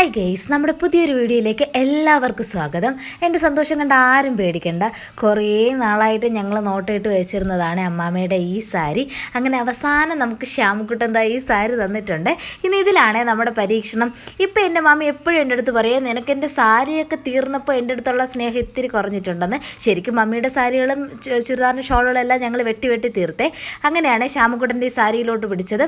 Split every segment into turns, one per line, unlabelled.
Hi guys നമ്മുടെ പുതിയൊരു വീഡിയോയിലേക്ക് എല്ലാവർക്കും സ്വാഗതം. എന്റെ സന്തോഷം കണ്ട ആരും പേടിക്കണ്ട. കുറേ നാളായിട്ട് ഞങ്ങൾ നോട്ടിട്ട് വെച്ചിരുന്നതാണ് അമ്മാമ്മയുടെ ഈ സാരി. അങ്ങനെ അവസാനം നമുക്ക് ശ്യാമക്കുട്ടൻ ദാ ഈ സാരി തന്നിട്ടുണ്ട്. ഇനി ഇതിലാണ് നമ്മുടെ പരീക്ഷണം. ഇപ്പം എന്റെ മാമി എപ്പോഴും എന്റെ അടുത്ത് പറയും നിനക്ക് എന്റെ സാരിയൊക്കെ തീർന്നപ്പോൾ എന്റെ അടുത്തുള്ള സ്നേഹം ഇത്തിരി കുറഞ്ഞിട്ടുണ്ടെന്ന്. ശരിക്കും മമ്മിയുടെ സാരികളും ചുരിദാറിന്റെ ഷോളുകളും എല്ലാം ഞങ്ങൾ വെട്ടി വെട്ടി തീർത്തെ. അങ്ങനെയാണ് ശ്യാമക്കുട്ടന്റെ ഈ സാരിയിലോട്ട് പിടിച്ചത്.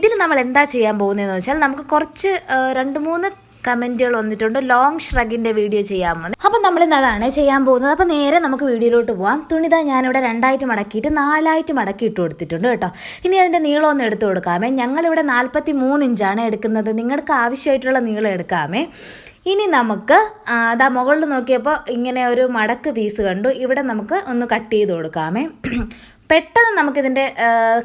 ഇതിൽ നമ്മൾ എന്താ ചെയ്യാൻ പോകുന്നതെന്ന് വെച്ചാൽ നമുക്ക് കുറച്ച് രണ്ട് മൂന്ന് കമന്റുകൾ വന്നിട്ടുണ്ട്. ലോങ് ഷ്രഗിന്റെ വീഡിയോ ചെയ്യാമോ അപ്പം നമ്മൾ അതാണ് ചെയ്യാൻ പോകുന്നത്. അപ്പോൾ നേരെ നമുക്ക് വീഡിയോയിലോട്ട് പോവാം. തുണിത ഞാനിവിടെ രണ്ടായിട്ട് മടക്കിയിട്ട് നാലായിട്ട് മടക്കി ഇട്ട് കൊടുത്തിട്ടുണ്ട് കേട്ടോ. ഇനി അതിന്റെ ഒന്ന് എടുത്തു കൊടുക്കാമേ. ഞങ്ങളിവിടെ നാൽപ്പത്തി മൂന്ന് ഇഞ്ചാണ് എടുക്കുന്നത്. നിങ്ങൾക്ക് ആവശ്യമായിട്ടുള്ള നീളം എടുക്കാമേ. ഇനി നമുക്ക് അതാ മുകളിൽ നോക്കിയപ്പോൾ ഇങ്ങനെ ഒരു മടക്ക് പീസ് കണ്ടു. ഇവിടെ നമുക്ക് ഒന്ന് കട്ട് ചെയ്ത് കൊടുക്കാമേ. പെട്ടെന്ന് നമുക്കിതിന്റെ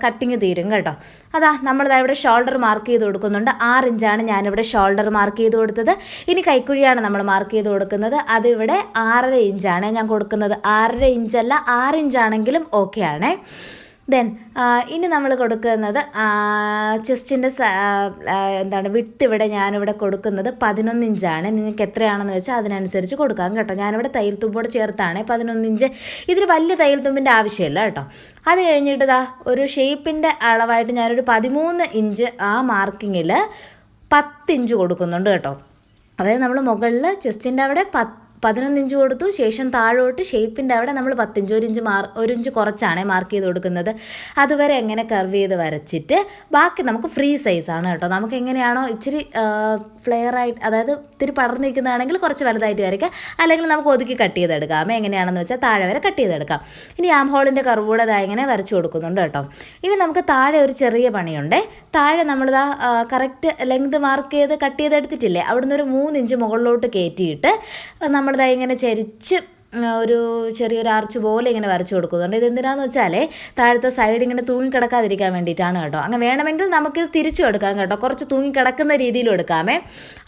കട്ടിങ് തീരും കേട്ടോ. അതാ നമ്മളിതാ ഇവിടെ ഷോൾഡർ മാർക്ക് ചെയ്ത് കൊടുക്കുന്നുണ്ട്. ആറ് ഇഞ്ചാണ് ഞാനിവിടെ ഷോൾഡർ മാർക്ക് ചെയ്ത് കൊടുത്തത്. ഇനി കൈക്കുഴിയാണ് നമ്മൾ മാർക്ക് ചെയ്ത് കൊടുക്കുന്നത്. അതിവിടെ ആറര ഇഞ്ചാണ് ഞാൻ കൊടുക്കുന്നത്. ആറര ഇഞ്ചല്ല ആറ് ഇഞ്ചാണെങ്കിലും ഓക്കെ ആണേ. ദെൻ ഇനി നമ്മൾ കൊടുക്കുന്നത് ചെസ്റ്റിന്റെ എന്താണ് വിട്ട് ഇവിടെ ഞാനിവിടെ കൊടുക്കുന്നത് പതിനൊന്ന് ഇഞ്ചാണ്. നിങ്ങൾക്ക് എത്രയാണെന്ന് വെച്ചാൽ അതിനനുസരിച്ച് കൊടുക്കാം കേട്ടോ. ഞാനിവിടെ തയ്യൽ തുമ്പോട് ചേർത്താണ് പതിനൊന്ന് ഇഞ്ച്. ഇതിൽ വലിയ തയ്യൽ തുമ്പിന്റെ ആവശ്യമില്ല കേട്ടോ. അത് കഴിഞ്ഞിട്ട് ഇതാ ഒരു ഷേപ്പിന്റെ അളവായിട്ട് ഞാനൊരു പതിമൂന്ന് ഇഞ്ച് ആ മാർക്കിങ്ങിൽ പത്ത് ഇഞ്ച് കൊടുക്കുന്നുണ്ട് കേട്ടോ. അതായത് നമ്മൾ മുകളിൽ ചെസ്റ്റിന്റെ അവിടെ പത്ത് പതിനൊന്ന് ഇഞ്ച് കൊടുത്തു ശേഷം താഴോട്ട് ഷേപ്പിന്റെ അവിടെ നമ്മൾ പത്തിഞ്ച് ഒരു ഇഞ്ച് മാർ ഒരു ഇഞ്ച് കുറച്ചാണ് മാർക്ക് ചെയ്ത് കൊടുക്കുന്നത്. അതുവരെ എങ്ങനെ കർവ് ചെയ്ത് വരച്ചിട്ട് ബാക്കി നമുക്ക് ഫ്രീ സൈസാണ് കേട്ടോ. നമുക്ക് എങ്ങനെയാണോ ഇച്ചിരി ഫ്ലെയർ ആയിട്ട് അതായത് ഇത്തിരി പടർന്നിരിക്കുന്നതാണെങ്കിൽ കുറച്ച് വലുതായിട്ട് വരയ്ക്കാം. അല്ലെങ്കിൽ നമുക്ക് ഒതുക്കി കട്ട് ചെയ്തെടുക്കാം. എങ്ങനെയാണെന്ന് വെച്ചാൽ താഴെ വരെ കട്ട് ചെയ്തെടുക്കാം. ഇനി ആം ഹോളിന്റെ കർവ് കൂടെ ഇതാ ഇങ്ങനെ വരച്ച് കൊടുക്കുന്നുണ്ട് കേട്ടോ. ഇനി നമുക്ക് താഴെ ഒരു ചെറിയ പണിയുണ്ട്. താഴെ നമ്മളിതാ കറക്റ്റ് ലെങ്ത് മാർക്ക് ചെയ്ത് കട്ട് ചെയ്തെടുത്തിട്ടില്ലേ? അവിടുന്ന് ഒരു മൂന്ന് ഇഞ്ച് മുകളിലോട്ട് കയറ്റിയിട്ട് നമ്മളിതാ ഇങ്ങനെ ചരിച്ച് ഒരു ചെറിയൊരു ആർച്ച് പോലെ ഇങ്ങനെ വരച്ച് കൊടുക്കുന്നുണ്ട്. ഇത് എന്തിനാന്ന് വെച്ചാൽ താഴത്തെ സൈഡ് ഇങ്ങനെ തൂങ്ങിക്കിടക്കാതിരിക്കാൻ വേണ്ടിയിട്ടാണ് കേട്ടോ. അങ്ങനെ വേണമെങ്കിൽ നമുക്ക് തിരിച്ചു എടുക്കാം കേട്ടോ. കുറച്ച് തൂങ്ങിക്കിടക്കുന്ന രീതിയിൽ എടുക്കാമേ.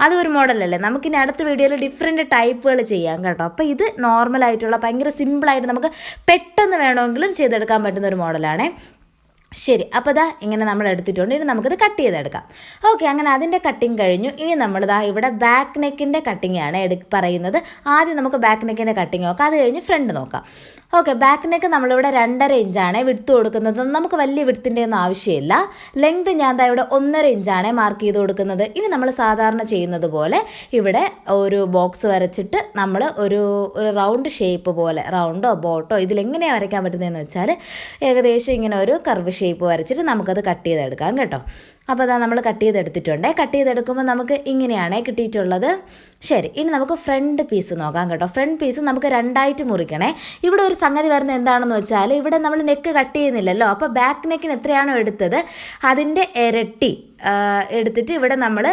അതൊരു മോഡലല്ലേ നമുക്കിനി അടുത്ത വീഡിയോയിൽ ഡിഫറെന്റ് ടൈപ്പുകൾ ചെയ്യാം കേട്ടോ. അപ്പോൾ ഇത് നോർമലായിട്ടുള്ള ഭയങ്കര സിമ്പിളായിട്ട് നമുക്ക് പെട്ടെന്ന് വേണമെങ്കിലും ചെയ്തെടുക്കാൻ പറ്റുന്ന ഒരു മോഡലാണേ ശരി അപ്പോൾ ദാ ഇങ്ങനെ നമ്മൾ എടുത്തിട്ടുണ്ട്. ഇനി നമുക്കിത് കട്ട് ചെയ്തെടുക്കാം. ഓക്കെ അങ്ങനെ അതിന്റെ കട്ടിങ് കഴിഞ്ഞു. ഇനി നമ്മൾ ദാ ഇവിടെ ബാക്ക് നെക്കിന്റെ കട്ടിങ് ആണ് എടു പറയുന്നത്. ആദ്യം നമുക്ക് ബാക്ക് നെക്കിന്റെ കട്ടിങ് നോക്കാം. അത് കഴിഞ്ഞ് ഫ്രണ്ട് നോക്കാം. ഓക്കെ ബാക്ക് നെക്ക് നമ്മളിവിടെ രണ്ടര ഇഞ്ചാണ് വിടുത്ത് കൊടുക്കുന്നത്. നമുക്ക് വലിയ വിടുത്തിന്റെ ഒന്നും ആവശ്യമില്ല. ലെങ്ത് ഞാൻ ദാ ഇവിടെ ഒന്നര ഇഞ്ചാണ് മാർക്ക് ചെയ്ത് കൊടുക്കുന്നത്. ഇനി നമ്മൾ സാധാരണ ചെയ്യുന്നത് പോലെ ഇവിടെ ഒരു ബോക്സ് വരച്ചിട്ട് നമ്മൾ ഒരു ഒരു റൗണ്ട് ഷേപ്പ് പോലെ റൗണ്ടോ ബോട്ടോ ഇതിലെങ്ങനെയാണ് വരയ്ക്കാൻ പറ്റുന്നതെന്ന് വെച്ചാൽ ഏകദേശം ഇങ്ങനെ ഒരു കർവ് ഷേപ്പ് വരച്ചിട്ട് നമുക്കത് കട്ട് ചെയ്തെടുക്കാം കേട്ടോ. അപ്പോൾ അതാ നമ്മൾ കട്ട് ചെയ്തെടുത്തിട്ടുണ്ട്. കട്ട് ചെയ്തെടുക്കുമ്പോൾ നമുക്ക് ഇങ്ങനെയാണ് കിട്ടിയിട്ടുള്ളത്. ശരി ഇനി നമുക്ക് ഫ്രണ്ട് പീസ് നോക്കാം കേട്ടോ. ഫ്രണ്ട് പീസ് നമുക്ക് രണ്ടായിട്ട് മുറിക്കണേ. ഇവിടെ ഒരു സംഗതി വരുന്നത് എന്താണെന്ന് വെച്ചാൽ ഇവിടെ നമ്മൾ നെക്ക് കട്ട് ചെയ്യുന്നില്ലല്ലോ. അപ്പോൾ ബാക്ക് നെക്കിന് എത്രയാണോ എടുത്തത്? അതിന്റെ ഇരട്ടി എടുത്തിട്ട് ഇവിടെ നമ്മൾ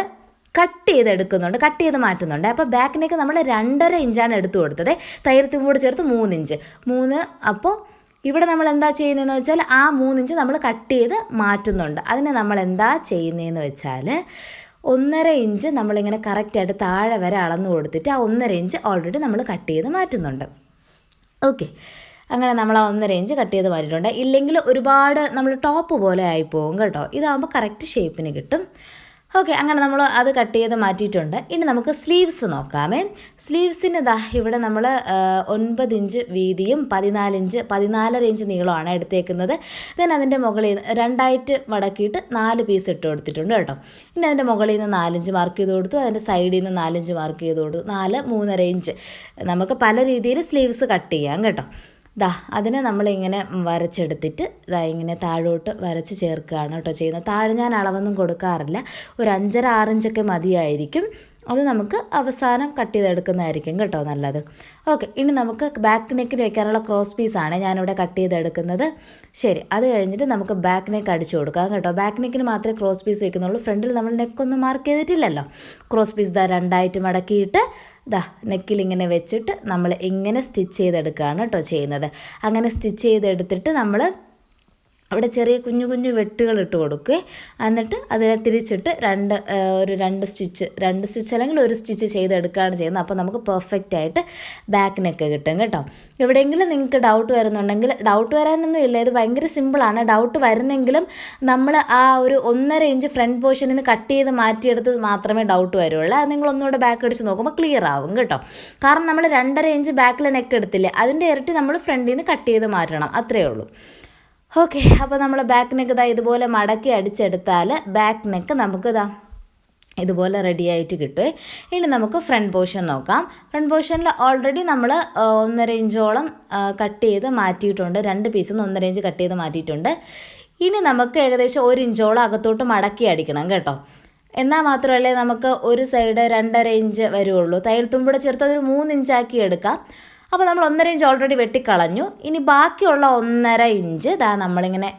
കട്ട് ചെയ്തെടുക്കുന്നുണ്ട്. കട്ട് ചെയ്ത് മാറ്റുന്നുണ്ട്. അപ്പോൾ ബാക്ക് നെക്ക് നമ്മൾ രണ്ടര ഇഞ്ചാണ് എടുത്തു കൊടുത്തത്. തൈരത്തും കൂടെ ചേർത്ത് മൂന്ന് ഇഞ്ച് മൂന്ന് അപ്പോൾ ഇവിടെ നമ്മൾ എന്താ ചെയ്യുന്നതെന്ന് വെച്ചാൽ ആ മൂന്നിഞ്ച് നമ്മൾ കട്ട് ചെയ്ത് മാറ്റുന്നുണ്ട്. അതിന് നമ്മൾ എന്താ ചെയ്യുന്നതെന്ന് വെച്ചാൽ ഒന്നര ഇഞ്ച് നമ്മളിങ്ങനെ കറക്റ്റായിട്ട് താഴെ വരെ അളന്ന് കൊടുത്തിട്ട് ആ ഒന്നര ഇഞ്ച് ഓൾറെഡി നമ്മൾ കട്ട് ചെയ്ത് മാറ്റുന്നുണ്ട്. ഓക്കെ അങ്ങനെ നമ്മൾ ആ ഒന്നര ഇഞ്ച് കട്ട് ചെയ്ത് മാറ്റിയിട്ടുണ്ട്. ഇല്ലെങ്കിൽ ഒരുപാട് നമ്മൾ ടോപ്പ് പോലെ ആയി പോകും കേട്ടോ. ഇതാകുമ്പോൾ കറക്റ്റ് ഷേപ്പിന് കിട്ടും. ഓക്കെ അങ്ങനെ നമ്മൾ അത് കട്ട് ചെയ്ത് മാറ്റിയിട്ടുണ്ട്. ഇനി നമുക്ക് സ്ലീവ്സ് നോക്കാമേ. സ്ലീവ്സിന് ദാ ഇവിടെ നമ്മൾ ഒൻപത് ഇഞ്ച് വീതിയും പതിനാല് ഇഞ്ച് പതിനാലര ഇഞ്ച് നീളമാണ് എടുത്തേക്കുന്നത്. ദെൻ അതിന്റെ മുകളിൽ രണ്ടായിട്ട് മടക്കിയിട്ട് നാല് പീസ് ഇട്ട് കൊടുത്തിട്ടുണ്ട് കേട്ടോ. ഇനി അതിന്റെ മുകളിൽ നിന്ന് നാലിഞ്ച് മാർക്ക് ചെയ്ത് കൊടുത്തു അതിന്റെ സൈഡിൽ നിന്ന് നാലിഞ്ച് മാർക്ക് ചെയ്ത് കൊടുത്തു. നാല് മൂന്നര ഇഞ്ച്. നമുക്ക് പല രീതിയിൽ സ്ലീവ്സ് കട്ട് ചെയ്യാം കേട്ടോ. ദാ അതിനെ നമ്മളിങ്ങനെ വരച്ചെടുത്തിട്ട് ദാ ഇങ്ങനെ താഴോട്ട് വരച്ച് ചേർക്കുകയാണ് കേട്ടോ ചെയ്യുന്നത്. താഴെ ഞാൻ അളവൊന്നും കൊടുക്കാറില്ല. ഒരു അഞ്ചര ആറിഞ്ചൊക്കെ മതിയായിരിക്കും. അത് നമുക്ക് അവസാനം കട്ട് ചെയ്തെടുക്കുന്നതായിരിക്കും കേട്ടോ നല്ലത്. ഓക്കെ ഇനി നമുക്ക് ബാക്ക് നെക്കിൽ വെക്കാനുള്ള ക്രോസ് പീസാണ് ഞാനിവിടെ കട്ട് ചെയ്തെടുക്കുന്നത്. ശരി അത് കഴിഞ്ഞിട്ട് നമുക്ക് ബാക്ക് നെക്ക് അടിച്ചു കൊടുക്കാം കേട്ടോ. ബാക്ക് നെക്കിന് മാത്രമേ ക്രോസ് പീസ് വെക്കുന്നുള്ളൂ. ഫ്രണ്ടിൽ നമ്മൾ നെക്കൊന്നും മാർക്ക് ചെയ്തിട്ടില്ലല്ലോ. ക്രോസ് പീസ് ഇതാ രണ്ടായിട്ട് മടക്കിയിട്ട് ദാ നെക്കിൽ ഇങ്ങനെ വെച്ചിട്ട് നമ്മൾ ഇങ്ങനെ സ്റ്റിച്ച് ചെയ്തെടുക്കുകയാണ് കേട്ടോ ചെയ്യുന്നത്. അങ്ങനെ സ്റ്റിച്ച് ചെയ്തെടുത്തിട്ട് നമ്മൾ അവിടെ ചെറിയ കുഞ്ഞു കുഞ്ഞു വെട്ടുകൾ ഇട്ട് കൊടുക്കുക എന്നിട്ട് അതിനെ തിരിച്ചിട്ട് രണ്ട് ഒരു രണ്ട് സ്റ്റിച്ച് രണ്ട് സ്റ്റിച്ച് അല്ലെങ്കിൽ ഒരു സ്റ്റിച്ച് ചെയ്തെടുക്കുകയാണ് ചെയ്യുന്നത്. അപ്പോൾ നമുക്ക് പെർഫെക്റ്റ് ആയിട്ട് ബാക്ക് നെക്ക് കിട്ടും കേട്ടോ. എവിടെയെങ്കിലും നിങ്ങൾക്ക് ഡൗട്ട് വരുന്നുണ്ടെങ്കിൽ ഡൗട്ട് വരാനൊന്നും ഇല്ല. ഇത് ഭയങ്കര സിമ്പിളാണ് ഡൗട്ട് വരുന്നെങ്കിലും നമ്മൾ ആ ഒരു ഒന്നര ഇഞ്ച് ഫ്രണ്ട് പോർഷനിൽ നിന്ന് കട്ട് ചെയ്ത് മാറ്റിയെടുത്ത് മാത്രമേ ഡൗട്ട് വരുള്ളൂ. അത് നിങ്ങൾ ഒന്നുകൂടെ ബാക്ക് അടിച്ച് നോക്കുമ്പോൾ ക്ലിയർ ആവും കേട്ടോ. കാരണം നമ്മൾ രണ്ടര ഇഞ്ച് ബാക്കിൽ നെക്ക് എടുത്തില്ലേ അതിന്റെ ഇരട്ടി നമ്മൾ ഫ്രണ്ടിൽ നിന്ന് കട്ട് ചെയ്ത് മാറ്റണം. അത്രയേ ഉള്ളൂ. ഓക്കെ അപ്പോൾ നമ്മൾ ബാക്ക് നെക്ക് ഇതാ ഇതുപോലെ മടക്കി അടിച്ചെടുത്താൽ ബാക്ക് നെക്ക് നമുക്ക് ഇതാ ഇതുപോലെ റെഡി ആയിട്ട് കിട്ടുമേ ഇനി നമുക്ക് ഫ്രണ്ട് പോർഷൻ നോക്കാം. ഫ്രണ്ട് പോർഷനിൽ ഓൾറെഡി നമ്മൾ ഒന്നര ഇഞ്ചോളം കട്ട് ചെയ്ത് മാറ്റിയിട്ടുണ്ട്. രണ്ട് പീസിൽ നിന്ന് ഒന്നര ഇഞ്ച് കട്ട് ചെയ്ത് മാറ്റിയിട്ടുണ്ട്. ഇനി നമുക്ക് ഏകദേശം ഒരു ഇഞ്ചോളം അകത്തോട്ട് മടക്കി അടിക്കണം കേട്ടോ. എന്നാൽ മാത്രമല്ലേ നമുക്ക് ഒരു സൈഡ് രണ്ടര ഇഞ്ച് വരുള്ളൂ. തയ്യൽ തുമ്പിടെ ചേർത്ത് അതൊരു മൂന്ന് ഇഞ്ചാക്കി എടുക്കാം. അപ്പോൾ നമ്മൾ ഒന്നര ഇഞ്ച് ഓൾറെഡി വെട്ടിക്കളഞ്ഞു. ഇനി ബാക്കിയുള്ള ഒന്നര ഇഞ്ച് ദാ നമ്മളിങ്ങനെ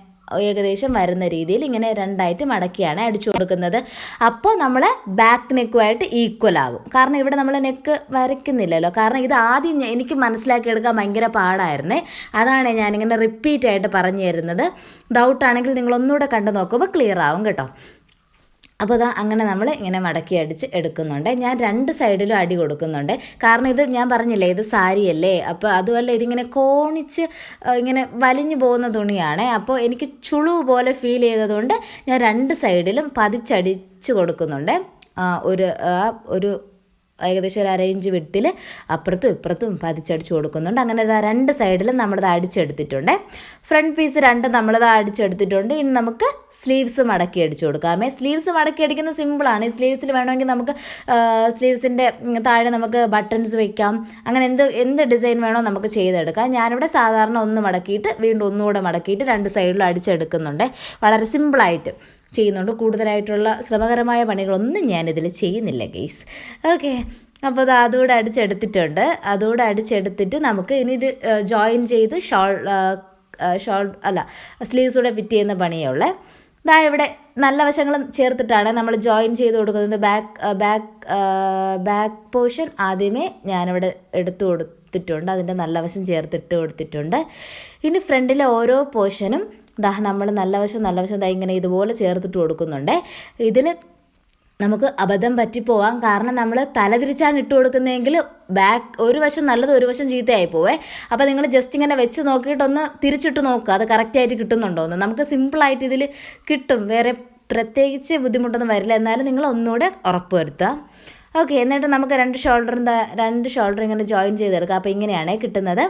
ഏകദേശം വരുന്ന രീതിയിൽ ഇങ്ങനെ രണ്ടായിട്ട് മടക്കിയാണ് അടിച്ചു കൊടുക്കുന്നത്. അപ്പോൾ നമ്മൾ ബാക്ക് നെക്കുമായിട്ട് ഈക്വൽ ആകും. കാരണം ഇവിടെ നമ്മൾ നെക്ക് വരയ്ക്കുന്നില്ലല്ലോ. കാരണം ഇത് ആദ്യം എനിക്ക് മനസ്സിലാക്കിയെടുക്കാൻ ഭയങ്കര പാടായിരുന്നേ. അതാണ് ഞാനിങ്ങനെ റിപ്പീറ്റ് ആയിട്ട് പറഞ്ഞു തരുന്നത്. ഡൗട്ടാണെങ്കിൽ നിങ്ങളൊന്നുകൂടെ കണ്ടു നോക്കുമ്പോൾ ക്ലിയർ ആവും കേട്ടോ. അപ്പോൾ അതാ അങ്ങനെ നമ്മൾ ഇങ്ങനെ മടക്കി അടിച്ച് എടുക്കുന്നുണ്ട്. ഞാൻ രണ്ട് സൈഡിലും അടി കൊടുക്കുന്നുണ്ട്. കാരണം ഇത് ഞാൻ പറഞ്ഞില്ലേ ഇത് സാരിയല്ലേ? അപ്പോൾ അതുമല്ല ഇതിങ്ങനെ കോണിച്ച് ഇങ്ങനെ വലിഞ്ഞു പോകുന്ന തുണിയാണ്. അപ്പോൾ എനിക്ക് ചുളു പോലെ ഫീൽ ചെയ്തതുകൊണ്ട് ഞാൻ രണ്ട് സൈഡിലും പതിച്ചടിച്ച് കൊടുക്കുന്നുണ്ട്. ഒരു ഒരു ഏകദേശം ഒരു അരയിഞ്ച് വിട്ടിൽ അപ്പുറത്തും ഇപ്പുറത്തും പതിച്ചടിച്ച് കൊടുക്കുന്നുണ്ട്. അങ്ങനെ രണ്ട് സൈഡിലും നമ്മളിത് അടിച്ചെടുത്തിട്ടുണ്ട്. ഫ്രണ്ട് പീസ് രണ്ട് നമ്മളിത് അടിച്ചെടുത്തിട്ടുണ്ട്. ഇനി നമുക്ക് സ്ലീവ്സ് മടക്കി അടിച്ചു കൊടുക്കാമേ. സ്ലീവ്സ് മടക്കി അടിക്കുന്നത് സിമ്പിളാണ് ഈ സ്ലീവ്സിൽ വേണമെങ്കിൽ നമുക്ക് സ്ലീവ്സിന്റെ താഴെ നമുക്ക് ബട്ടൺസ് വെക്കാം. അങ്ങനെ എന്ത് എന്ത് ഡിസൈൻ വേണോ നമുക്ക് ചെയ്തെടുക്കാം. ഞാനിവിടെ സാധാരണ ഒന്ന് മടക്കിയിട്ട് വീണ്ടും ഒന്നുകൂടെ മടക്കിയിട്ട് രണ്ട് സൈഡിലും അടിച്ചെടുക്കുന്നുണ്ട്. വളരെ സിമ്പിളായിട്ട് ചെയ്യുന്നുണ്ട്. കൂടുതലായിട്ടുള്ള ശ്രമകരമായ പണികളൊന്നും ഞാനിതിൽ ചെയ്യുന്നില്ല ഗെയ്സ് ഓക്കെ അപ്പോൾ അത് അതുകൂടെ അടിച്ചെടുത്തിട്ടുണ്ട്. അതുകൂടെ അടിച്ചെടുത്തിട്ട് നമുക്ക് ഇനി ഇത് ജോയിൻ ചെയ്ത് ഷോൾ ഷോൾ അല്ല സ്ലീവ്സ് കൂടെ ഫിറ്റ് ചെയ്യുന്ന പണിയേ ഉള്ളേ. ഇതാ ഇവിടെ നല്ല വശങ്ങളും ചേർത്തിട്ടാണ് നമ്മൾ ജോയിൻ ചെയ്ത് കൊടുക്കുന്നത്. ബാക്ക് ബാക്ക് ബാക്ക് പോർഷൻ ആദ്യമേ ഞാനിവിടെ എടുത്തു കൊടുത്തിട്ടുണ്ട്. അതിന്റെ നല്ല വശം ചേർത്തിട്ട് കൊടുത്തിട്ടുണ്ട്. ഇനി ഫ്രണ്ടിലെ ഓരോ പോർഷനും ദാ നമ്മൾ നല്ല വശം നല്ല വശം ദാ ഇങ്ങനെ ഇതുപോലെ ചേർത്തിട്ട് കൊടുക്കുന്നുണ്ട്. ഇതിൽ നമുക്ക് അബദ്ധം പറ്റിപ്പോവാം കാരണം നമ്മൾ തലതിരിച്ചാണ് ഇട്ട് കൊടുക്കുന്നതെങ്കിൽ ബാക്ക് ഒരു വശം നല്ലത് ഒരു വശം ചീത്തയായി പോവേ. അപ്പോൾ നിങ്ങൾ ജസ്റ്റ് ഇങ്ങനെ വെച്ച് നോക്കിയിട്ടൊന്ന് തിരിച്ചിട്ട് നോക്കുക. അത് കറക്റ്റായിട്ട് കിട്ടുന്നുണ്ടോ എന്ന്. നമുക്ക് സിമ്പിളായിട്ട് ഇതിൽ കിട്ടും. വേറെ പ്രത്യേകിച്ച് ബുദ്ധിമുട്ടൊന്നും വരില്ല. എന്നാലും നിങ്ങൾ ഒന്നുകൂടെ ഉറപ്പ് വരുത്തുക. ഓക്കെ എന്നിട്ട് നമുക്ക് രണ്ട് ഷോൾഡറും രണ്ട് ഷോൾഡർ ഇങ്ങനെ ജോയിൻ ചെയ്തെടുക്കാം. അപ്പോൾ ഇങ്ങനെയാണ് കിട്ടുന്നത്.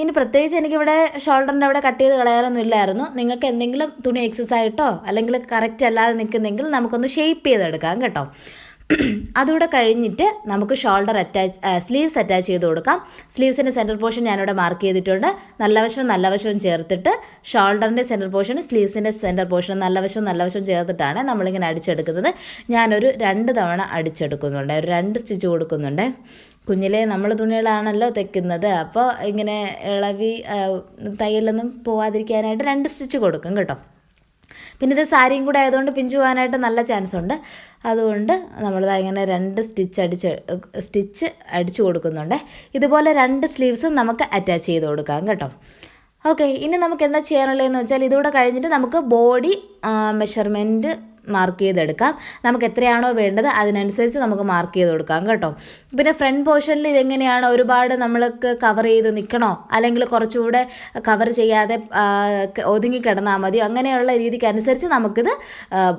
ഇനി പ്രത്യേകിച്ച് എനിക്കിവിടെ ഷോൾഡറിന്റെ അവിടെ കട്ട് ചെയ്ത് കളയാനൊന്നും ഇല്ലായിരുന്നു. നിങ്ങൾക്ക് എന്തെങ്കിലും തുണി എക്സസ് ആയിട്ടോ അല്ലെങ്കിൽ കറക്റ്റ് അല്ലാതെ നിൽക്കുന്നെങ്കിൽ നമുക്കൊന്ന് ഷേപ്പ് ചെയ്തെടുക്കാം കേട്ടോ. അതുകൂടെ കഴിഞ്ഞിട്ട് നമുക്ക് ഷോൾഡർ അറ്റാച്ച് സ്ലീവ്സ് അറ്റാച്ച് ചെയ്ത് കൊടുക്കാം. സ്ലീവ്സിന്റെ സെന്റർ പോർഷൻ ഞാനിവിടെ മാർക്ക് ചെയ്തിട്ടുണ്ട്. നല്ല വശവും നല്ല വശവും ചേർത്തിട്ട് ഷോൾഡറിന്റെ സെന്റർ പോർഷൻ സ്ലീവ്സിന്റെ സെന്റർ പോർഷൻ നല്ല വശവും നല്ല വശവും ചേർത്തിട്ടാണ് നമ്മളിങ്ങനെ അടിച്ചെടുക്കുന്നത്. ഞാനൊരു രണ്ട് തവണ അടിച്ചെടുക്കുന്നുണ്ട്. ഒരു രണ്ട് സ്റ്റിച്ച് കൊടുക്കുന്നുണ്ട്. കുഞ്ഞിലെ നമ്മൾ തുണികളാണല്ലോ തയ്ക്കുന്നത്. അപ്പോൾ ഇങ്ങനെ ഇളവി തയ്യലൊന്നും പോവാതിരിക്കാനായിട്ട് രണ്ട് സ്റ്റിച്ച് കൊടുക്കും കേട്ടോ. പിന്നെ ഇത് സാരിയും കൂടെ ആയതുകൊണ്ട് പിഞ്ചു പോകാനായിട്ട് നല്ല ചാൻസ് ഉണ്ട്. അതുകൊണ്ട് നമ്മളിത് ഇങ്ങനെ രണ്ട് സ്റ്റിച്ച് അടിച്ച് സ്റ്റിച്ച് അടിച്ചു കൊടുക്കുന്നുണ്ട്. ഇതുപോലെ രണ്ട് സ്ലീവ്സ് നമുക്ക് അറ്റാച്ച് ചെയ്ത് കൊടുക്കാം കേട്ടോ. ഓക്കെ ഇനി നമുക്ക് എന്താ ചെയ്യാനുള്ളതെന്ന് വെച്ചാൽ ഇതുകൂടെ കഴിഞ്ഞിട്ട് നമുക്ക് ബോഡി മെഷർമെന്റ് മാർക്ക് ചെയ്തെടുക്കാം. നമുക്ക് എത്രയാണോ വേണ്ടത് അതിനനുസരിച്ച് നമുക്ക് മാർക്ക് ചെയ്ത് കൊടുക്കാം കേട്ടോ. പിന്നെ ഫ്രണ്ട് പോർഷനിൽ ഇതെങ്ങനെയാണ് ഒരുപാട് നമ്മൾക്ക് കവർ ചെയ്ത് നിൽക്കണോ? അല്ലെങ്കിൽ കുറച്ചുകൂടെ കവർ ചെയ്യാതെ ഒതുങ്ങി കിടന്നാൽ മതിയോ? അങ്ങനെയുള്ള രീതിക്ക് അനുസരിച്ച് നമുക്കിത്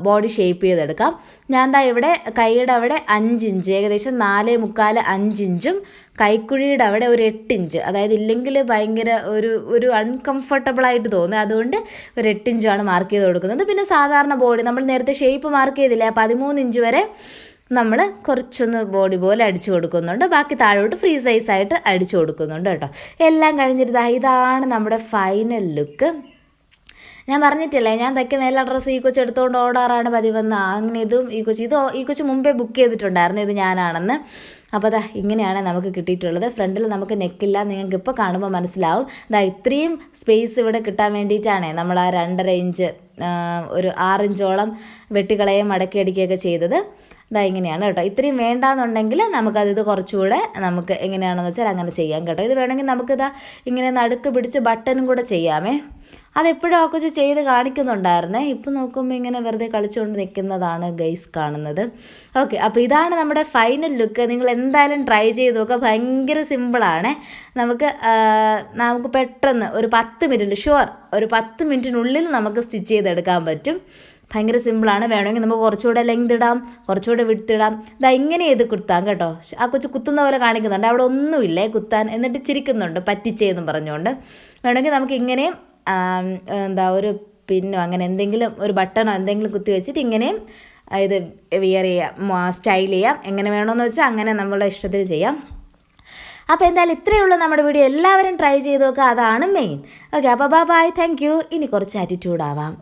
ബോഡി ഷേപ്പ് ചെയ്തെടുക്കാം. ഞാൻ ദാ ഇവിടെ കൈയുടെ അവിടെ അഞ്ചിഞ്ച് ഏകദേശം നാല് മുക്കാൽ അഞ്ചിഞ്ചും കൈക്കുഴിയുടെ അവിടെ ഒരു എട്ട് ഇഞ്ച് അതായത് ഇല്ലെങ്കിൽ ഭയങ്കര ഒരു ഒരു അൺകംഫർട്ടബിൾ ആയിട്ട് തോന്നും അതുകൊണ്ട് ഒരു എട്ടിഞ്ചാണ് മാർക്ക് ചെയ്ത് കൊടുക്കുന്നത്. പിന്നെ സാധാരണ ബോഡി നമ്മൾ നേരത്തെ ഷേപ്പ് മാർക്ക് ചെയ്തില്ല? പതിമൂന്ന് ഇഞ്ച് വരെ നമ്മൾ കുറച്ചൊന്ന് ബോഡി പോലെ അടിച്ചു കൊടുക്കുന്നുണ്ട്. ബാക്കി താഴോട്ട് ഫ്രീ സൈസായിട്ട് അടിച്ചു കൊടുക്കുന്നുണ്ട് കേട്ടോ. എല്ലാം കഴിഞ്ഞിരുതാ ഇതാണ് നമ്മുടെ ഫൈനൽ ലുക്ക് ഞാൻ പറഞ്ഞിട്ടില്ലേ ഞാൻ തയ്ക്കുന്ന എല്ലാ ഡ്രസ്സും ഈ കൊച്ചു എടുത്തുകൊണ്ട് ഓടാറാണ് പതിവെന്ന്. അങ്ങനെ ഇതും ഈ കൊച്ചു ഇത് ഈ കൊച്ചു മുമ്പേ ബുക്ക് ചെയ്തിട്ടുണ്ടായിരുന്നു. ഇത് ഞാനാണെന്ന്. അപ്പോൾ അതാ ഇങ്ങനെയാണ് നമുക്ക് കിട്ടിയിട്ടുള്ളത്. ഫ്രണ്ടിൽ നമുക്ക് നെക്കില്ല നിങ്ങൾക്ക് ഇപ്പോൾ കാണുമ്പോൾ മനസ്സിലാവും. ദാ ഇത്രയും സ്പേസ് ഇവിടെ കിട്ടാൻ വേണ്ടിയിട്ടാണ് നമ്മൾ ആ രണ്ടര ഇഞ്ച് ഒരു ആറിഞ്ചോളം വെട്ടിക്കളയും മടക്കി അടിക്കുകയൊക്കെ ചെയ്തത്. ഇതാ ഇങ്ങനെയാണ് കേട്ടോ. ഇത്രയും വേണ്ടാന്നുണ്ടെങ്കിൽ നമുക്കത് ഇത് കുറച്ചുകൂടെ നമുക്ക് എങ്ങനെയാണെന്ന് വെച്ചാൽ അങ്ങനെ ചെയ്യാം കേട്ടോ. ഇത് വേണമെങ്കിൽ നമുക്കിതാ ഇങ്ങനെ നടുക്ക് പിടിച്ച് ബട്ടനും കൂടെ ചെയ്യാമേ. അതെപ്പോഴും കൊച്ചു ചെയ്ത് കാണിക്കുന്നുണ്ടായിരുന്നേ. ഇപ്പം നോക്കുമ്പോൾ ഇങ്ങനെ വെറുതെ കളിച്ചുകൊണ്ട് നിൽക്കുന്നതാണ് ഗൈസ് കാണുന്നത്. ഓക്കെ അപ്പോൾ ഇതാണ് നമ്മുടെ ഫൈനൽ ലുക്ക്. നിങ്ങൾ എന്തായാലും ട്രൈ ചെയ്ത് നോക്കുക. ഭയങ്കര സിമ്പിളാണ്. നമുക്ക് നമുക്ക് പെട്ടെന്ന് ഒരു പത്ത് മിനിറ്റ് ഷുവർ ഒരു പത്ത് മിനിറ്റിനുള്ളിൽ നമുക്ക് സ്റ്റിച്ച് ചെയ്തെടുക്കാൻ പറ്റും. ഭയങ്കര സിമ്പിളാണ് വേണമെങ്കിൽ നമ്മൾ കുറച്ചുകൂടെ ലെങ്ത് ഇടാം കുറച്ചുകൂടെ വിടുത്തിടാം ഇതാ ഇങ്ങനെ ചെയ്ത് കുത്താം കേട്ടോ. ആ കൊച്ചു കുത്തുന്ന പോലെ കാണിക്കുന്നുണ്ട്. അവിടെ ഒന്നുമില്ലേ? കുത്താൻ എന്നിട്ട് ചിരിക്കുന്നുണ്ട് പറ്റിച്ചേന്നും പറഞ്ഞുകൊണ്ട്. വേണമെങ്കിൽ നമുക്ക് ഇങ്ങനെയും എന്താ ഒരു പിന്നോ അങ്ങനെ എന്തെങ്കിലും ഒരു ബട്ടണോ എന്തെങ്കിലും കുത്തി വെച്ചിട്ട് ഇങ്ങനെയും ഇത് വിയർ ചെയ്യാം. സ്റ്റൈൽ ചെയ്യാം. എങ്ങനെ വേണമെന്ന് വെച്ചാൽ അങ്ങനെ നമ്മളുടെ ഇഷ്ടത്തിൽ ചെയ്യാം. അപ്പോൾ എന്തായാലും ഇത്രയേ ഉള്ളൂ നമ്മുടെ വീഡിയോ എല്ലാവരും ട്രൈ ചെയ്ത് നോക്കുക അതാണ് മെയിൻ ഓക്കെ അപ്പോൾ ബൈ ബൈ താങ്ക് യു ഇനി കുറച്ച് ആറ്റിറ്റ്യൂഡ് ആവാം.